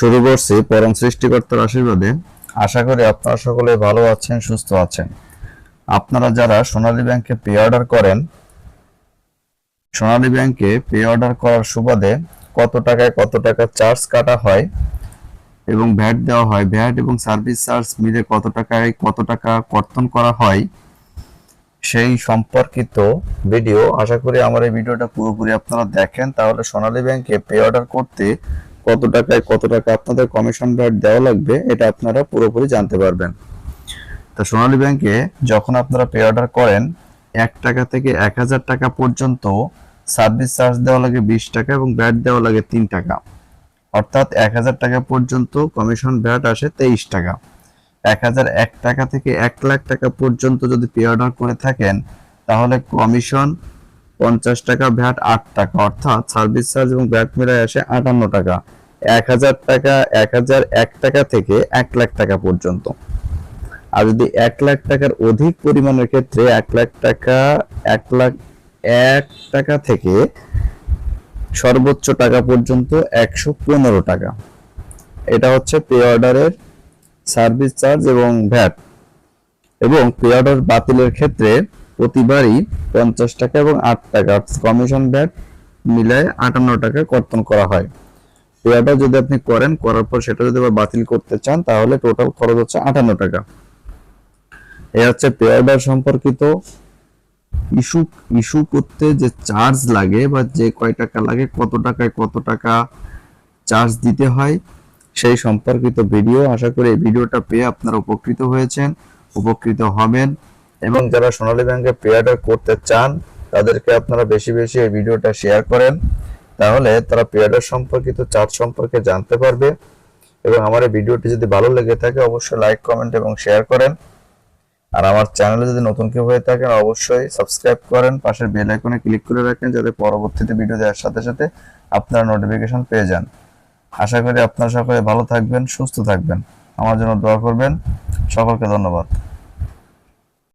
শুরু করছি পরম সৃষ্টিকর্তার আশীর্বাদে। আশা করি আপনারা সকলে ভালো আছেন, সুস্থ আছেন। আপনারা যারা সোনালী ব্যাংকে পে অর্ডার করেন, সোনালী ব্যাংকে পে অর্ডার করার সুবাদে কত টাকায় কত টাকা চার্জ কাটা হয় এবং ভ্যাট দেওয়া হয়, ভ্যাট এবং সার্ভিস চার্জ মিলে কত টাকায় কত টাকা কর্তন করা হয়, সেই সম্পর্কিত ভিডিও আশা করি আমার এই ভিডিওটা পুরোপুরি আপনারা দেখেন। তাহলে সোনালী ব্যাংকে পে অর্ডার করতে কত টাকায় কত টাকা আপনাদের কমিশন ভ্যাট দেওয়া লাগবে, এটা আপনারা পুরোপুরি জানতে পারবেন। তো সোনালী ব্যাংকে যখন আপনারা পে অর্ডার করেন, এক টাকা থেকে এক হাজার টাকা পর্যন্ত সার্ভিস চার্জ দেওয়া লাগে বিশ টাকা এবং ব্যাট দেওয়া লাগে তিন টাকা। অর্থাৎ এক হাজার টাকা পর্যন্ত কমিশন ভ্যাট আসে তেইশ টাকা। এক হাজার এক টাকা থেকে এক লাখ টাকা পর্যন্ত যদি পে অর্ডার করে থাকেন, তাহলে কমিশন পঞ্চাশ টাকা ভ্যাট আট টাকা। অর্থাৎ সার্ভিস চার্জ এবং ভ্যাট মিলায় আসে আটান্ন টাকা। এক হাজার টাকা, এক হাজার এক টাকা থেকে এক লাখ টাকা পর্যন্ত। আর যদি এক লাখ টাকার অধিক পরিমাণের ক্ষেত্রে এক লাখ টাকা, এক লাখ এক টাকা থেকে সর্বোচ্চ টাকা পর্যন্ত একশো পনেরো টাকা। এটা হচ্ছে পে অর্ডারের সার্ভিস চার্জ এবং ভ্যাট। এবং পে অর্ডার বাতিলের ক্ষেত্রে প্রতিবারই পঞ্চাশ টাকা এবং আট টাকা কমিশন ভ্যাট মিলায় আটান্ন টাকা কর্তন করা হয়। অর্ডার যদি আপনি করেন, করার পর সেটা যদি আবার বাতিল করতে চান, তাহলে টোটাল খরচ হচ্ছে আটান্ন টাকা। এই হচ্ছে পে অর্ডার সম্পর্কিত ইস্যু ইস্যু করতে যে চার্জ লাগে বা যে কয় টাকা লাগে, কত টাকায় কত টাকা চার্জ দিতে হয়, সেই সম্পর্কিত ভিডিও আশা করি এই ভিডিওটা পেয়ে আপনারা উপকৃত হয়েছেন, উপকৃত হবেন। এবং যারা সোনালী ব্যাংকে পে করতে চান, তাদেরকে আপনারা বেশি বেশি এই ভিডিওটা শেয়ার করেন। তাহলে তারা পে সম্পর্কিত চার্জ সম্পর্কে জানতে পারবে। এবং আমার এই ভিডিওটি যদি ভালো লেগে থাকে, অবশ্যই লাইক কমেন্ট এবং শেয়ার করেন। আর আমার চ্যানেলে যদি নতুন কেউ হয়ে থাকেন, অবশ্যই সাবস্ক্রাইব করেন। পাশের বেল আইকনে ক্লিক করে রাখেন, যাতে পরবর্তীতে ভিডিও দেওয়ার সাথে সাথে আপনারা নোটিফিকেশন পেয়ে যান। আশা করি আপনারা সকলে ভালো থাকবেন, সুস্থ থাকবেন। আমার জন্য দোয়া করবেন। সকলকে ধন্যবাদ।